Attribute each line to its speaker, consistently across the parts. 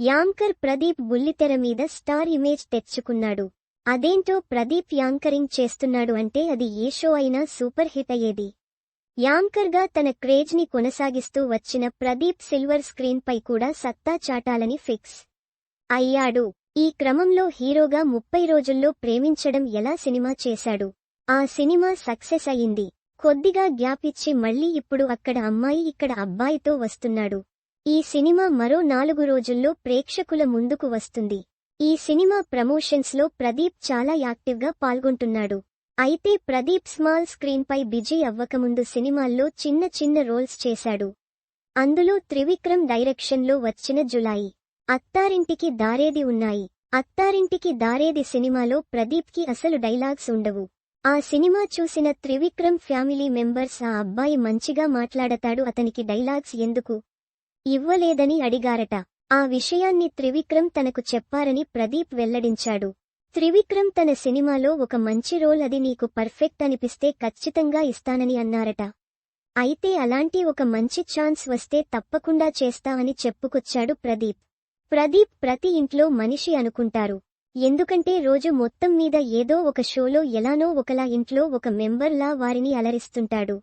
Speaker 1: Anchor Pradeep బుల్లితెర మీద star image తెచ్చుకున్నాడు. అదేంటో ప్రదీప్ యాంకరింగ్ చేస్తున్నాడు అంటే అది ఏ షో అయినా సూపర్ హిట్ అయ్యేది. యాంకర్గా తన క్రేజ్ని కొనసాగిస్తూ వచ్చిన ప్రదీప్ సిల్వర్ స్క్రీన్ పై కూడా సత్తా చాటాలని ఫిక్స్ అయ్యాడు. ఈ క్రమంలో హీరోగా ముప్పై రోజుల్లో ప్రేమించడం ఎలా సినిమా చేశాడు? ఆ సినిమా సక్సెస్ అయింది కొద్దిగా గ్యాప్ ఇచ్చి మళ్ళీ ఇప్పుడు అక్కడ అమ్మాయి ఇక్కడ అబ్బాయితో వస్తున్నాడు. ఈ సినిమా మరో నాలుగు రోజుల్లో ప్రేక్షకుల ముందుకు వస్తుంది. ఈ సినిమా ప్రమోషన్స్లో ప్రదీప్ చాలా యాక్టివ్గా పాల్గొంటున్నాడు. అయితే ప్రదీప్ స్మాల్ స్క్రీన్ పై బిజీ అవ్వకముందు సినిమాల్లో చిన్న చిన్న రోల్స్ చేశాడు. అందులో త్రివిక్రమ్ డైరెక్షన్లో వచ్చిన జులాయి అత్తారింటికి దారేది ఉన్నాయి. అత్తారింటికి దారేది సినిమాలో ప్రదీప్కి అసలు డైలాగ్స్ ఉండవు. ఆ సినిమా చూసిన త్రివిక్రమ్ ఫ్యామిలీ మెంబర్స్ ఆ అబ్బాయి మంచిగా మాట్లాడతాడు అతనికి డైలాగ్స్ ఎందుకు? ఇవ్వలేదని అడిగారట. ఆ విషయాన్ని త్రివిక్రమ్ తనకు చెప్పారని ప్రదీప్ వెల్లడించాడు. త్రివిక్రమ్ తన సినిమాలో ఒక మంచి రోల్ అది నీకు పర్ఫెక్ట్ అనిపిస్తే ఖచ్చితంగా ఇస్తానని అన్నారట. అయితే అలాంటి ఒక మంచి ఛాన్స్ వస్తే తప్పకుండా చేస్తా అని చెప్పుకొచ్చాడు ప్రదీప్. ప్రదీప్ ప్రతి ఇంట్లో మనిషి అనుకుంటారు. ఎందుకంటే రోజు మొత్తం మీద ఏదో ఒక షోలో ఎలానో ఒకలా ఇంట్లో ఒక మెంబర్లా వారిని అలరిస్తుంటాడు.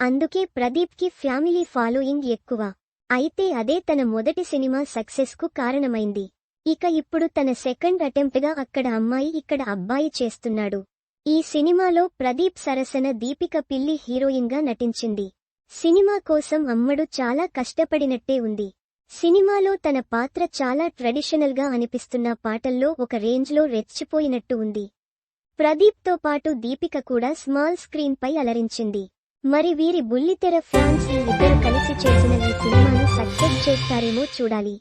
Speaker 1: అందుకే ప్రదీప్కి ఫ్యామిలీ ఫాలోయింగ్ ఎక్కువ. అయితే అదే తన మొదటి సినిమా సక్సెస్కు కారణమైంది. ఇక ఇప్పుడు తన సెకండ్ అటెంప్ట్గా అక్కడ అమ్మాయి ఇక్కడ అబ్బాయి చేస్తున్నాడు. ఈ సినిమాలో ప్రదీప్ సరసన దీపిక పిల్లి హీరోయిన్గా నటించింది. సినిమా కోసం అమ్మడు చాలా కష్టపడినట్టే ఉంది. సినిమాలో తన పాత్ర చాలా ట్రెడిషనల్గా అనిపిస్తున్న పాటల్లో ఒక రేంజ్లో రెచ్చిపోయినట్టు ఉంది. ప్రదీప్తో పాటు దీపిక కూడా స్మాల్ స్క్రీన్ పై అలరించింది. మరి వీరి బుల్లితెర ఫ్యాన్స్ ఇద్దరు కలిసి చేసిన ఈ సినిమాను సక్సెస్ చేస్తారేమో చూడాలి.